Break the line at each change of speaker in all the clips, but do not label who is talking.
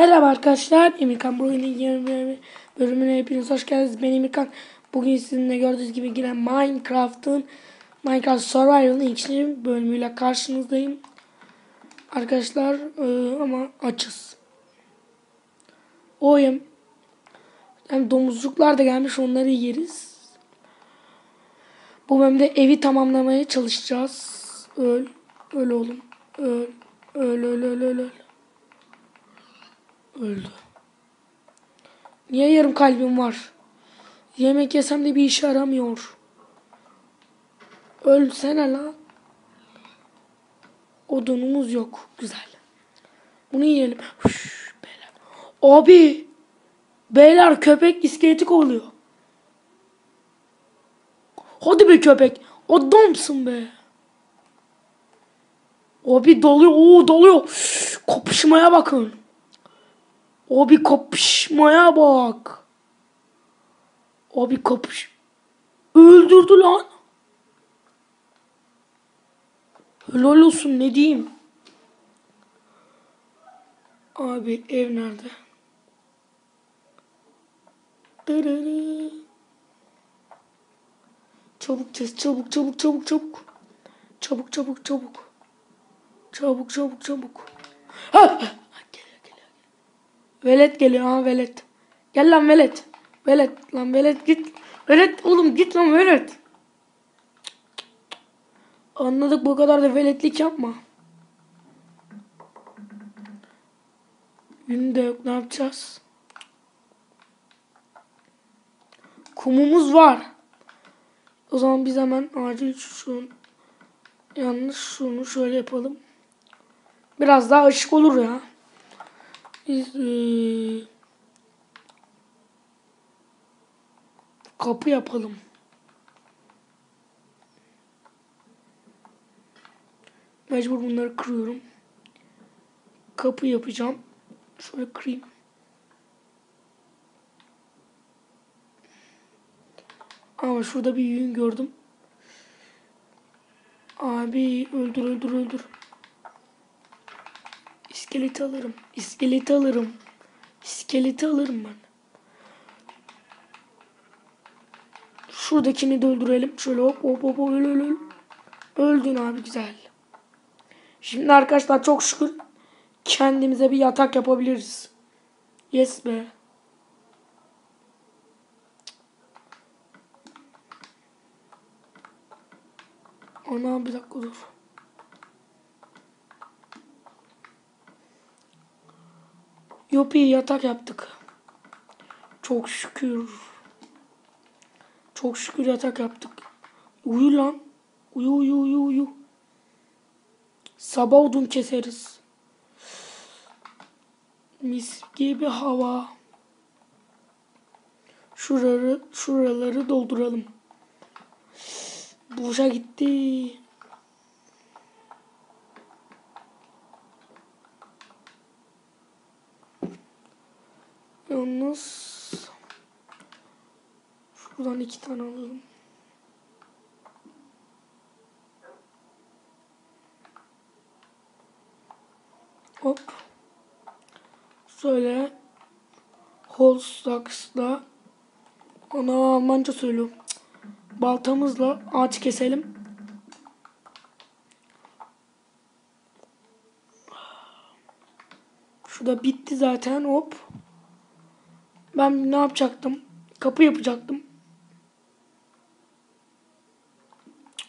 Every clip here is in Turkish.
Merhaba arkadaşlar. Emirkan bu oyunun yeni bölümüne hepiniz hoş geldiniz. Ben Emirkan. Bugün sizinle gördüğünüz gibi yine Minecraft'ın Minecraft Survival'ın ikinci bölümüyle karşınızdayım. Arkadaşlar e, ama açız. Oyum. Yani domuzcuklar da gelmiş onları yeriz. Bu bölümde evi tamamlamaya çalışacağız. Öl. Öl oğlum. Öl. Öl öl öl öl öl. Öldü. Niye yarım kalbim var? Yemek yesem de bir işe yaramıyor. Ölsene lan. Odunumuz yok. Güzel. Bunu yiyelim. Üş, beyler. Abi. Beyler köpek iskeleti kovalıyor. Hadi be köpek. Adamsın be. Abi doluyor. Oo doluyor. Üş, Kopuşmaya bakın. Abi kapışmaya bak. Abi kapış. Öldürdü lan. Helal olsun ne diyeyim. Abi ev nerede? Dırırı. Çabuk çabuk çabuk çabuk çabuk çabuk. Çabuk çabuk çabuk. Çabuk çabuk çabuk. Ha! Velet geliyor ha velet. Gel lan velet. Velet lan velet git. Velet oğlum git lan velet. Anladık bu kadar da veletlik yapma. Yün de yok ne yapacağız? Kumumuz var. O zaman biz hemen acil şu yanlış şunu şöyle yapalım. Biraz daha ışık olur ya. Biz eee, kapı yapalım. Mecbur bunları kırıyorum. Kapı yapacağım. Şöyle kırayım. Ama şurada bir yün gördüm. Abi öldür öldür öldür. İskeleti alırım. İskeleti alırım. İskeleti alırım ben. Şuradakini de öldürelim. Şöyle hop hop hop öl öl öl. Öldün abi güzel. Şimdi arkadaşlar çok şükür kendimize bir yatak yapabiliriz. Yes be. Ana bir dakika dur. Yopi yatak yaptık. Çok şükür. Çok şükür yatak yaptık. Uyu lan. Uyu uyu uyu uyu. Sabah odun keseriz. Mis gibi hava. Şuraları, şuraları dolduralım. Boşa gitti. Yalnız şuradan iki tane alalım. Hop. Şöyle Holstaks'la ona Almanca söylüyorum. Baltamızla ağaç keselim. Şurada bitti zaten hop. Ben ne yapacaktım? Kapı yapacaktım.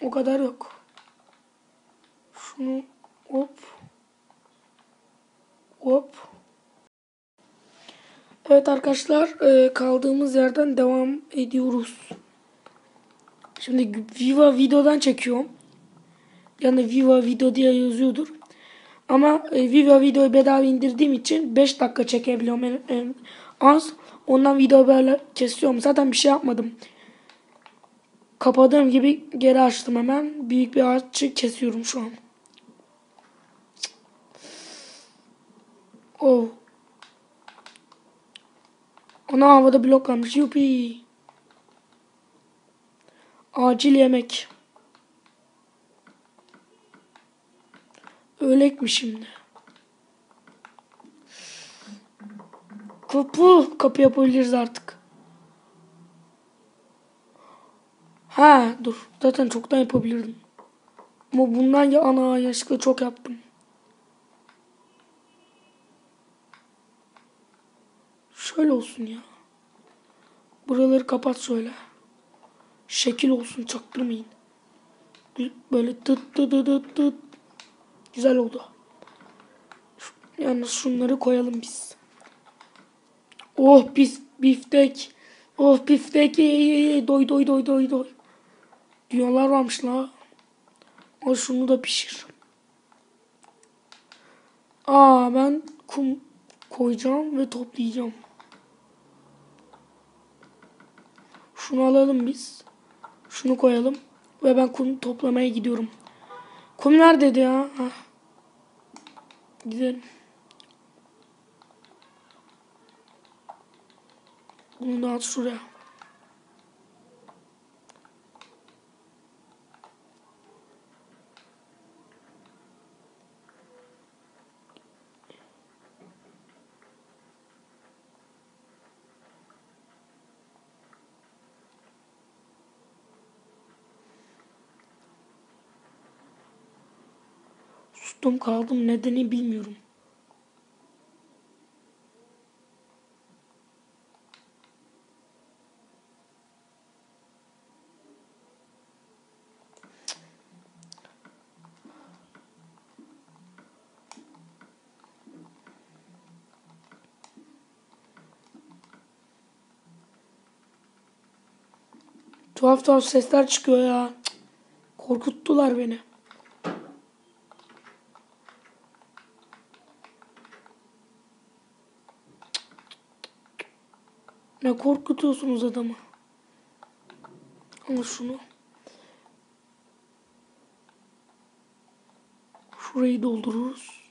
O kadar yok. Şunu hop. Hop. Evet arkadaşlar e, kaldığımız yerden devam ediyoruz. Şimdi Viva videodan çekiyorum. Yani Viva video diye yazıyordur. Ama e, Viva videoyu bedava indirdiğim için 5 dakika çekebiliyorum en, en az. Ondan video böyle kesiyorum. Zaten bir şey yapmadım. Kapadığım gibi geri açtım hemen. Büyük bir ağaçı kesiyorum şu an. Oh. Ana havada blok kalmış. Yupi. Acil yemek. Ölek mi şimdi? Kapı, kapı yapabiliriz artık. Ha dur. Zaten çoktan yapabilirdim. Ama bundan ya ana yaşlıkla çok yaptım. Şöyle olsun ya. Buraları kapat şöyle. Şekil olsun çaktırmayın. Böyle tıt tıt tıt tıt. Güzel oldu. Yalnız şunları koyalım biz. Oh pis biftek. Oh biftek. Ye. Doy doy doy doy doy. Dünyalar varmış la. Al şunu da pişir. Aa ben kum koyacağım ve toplayacağım. Şunu alalım biz. Şunu koyalım. Ve ben kum toplamaya gidiyorum. Kum neredeydi ya? Gidelim. Bunu da at şuraya. Sustum kaldım nedeni bilmiyorum. Tuhaf tuhaf sesler çıkıyor ya. Korkuttular beni. Ne korkutuyorsunuz adamı. Ama şunu. Şurayı doldururuz.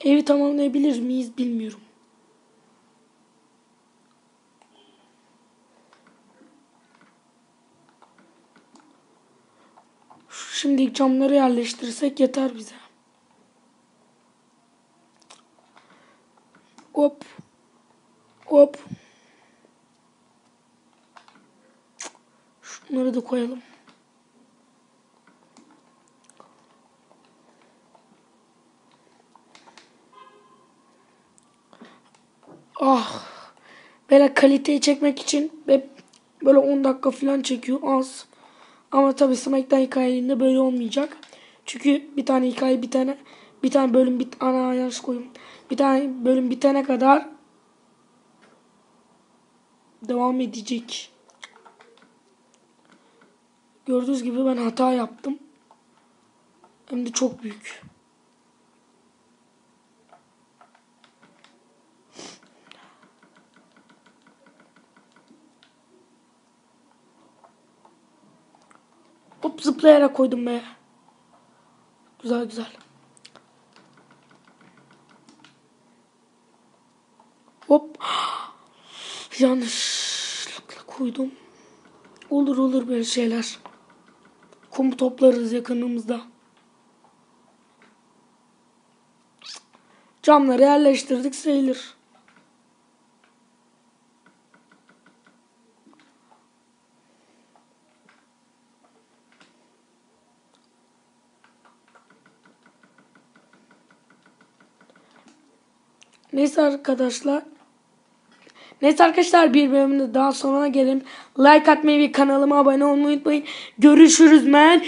Evi tamamlayabilir miyiz bilmiyorum. Şimdi camları yerleştirirsek yeter bize. Hop. Hop. Şunları da koyalım. Ah. Böyle kaliteyi çekmek için böyle 10 dakika falan çekiyor az. Ama tabii Smackdown hikayelerinde böyle olmayacak. Çünkü bir tane hikaye bir tane bir tane bölüm bit ana yanlış koyayım. Bir tane bölüm bitene kadar devam edecek. Gördüğünüz gibi ben hata yaptım. Hem de çok büyük. Hop zıplayarak koydum be. Güzel güzel. Hop. Yanlışlıkla koydum. Olur olur böyle şeyler. Kum toplarız yakınımızda. Camları yerleştirdik sayılır. Neyse arkadaşlar. Neyse arkadaşlar bir bölümde daha sonuna gelelim. Like atmayı ve kanalıma abone olmayı unutmayın. Görüşürüz men.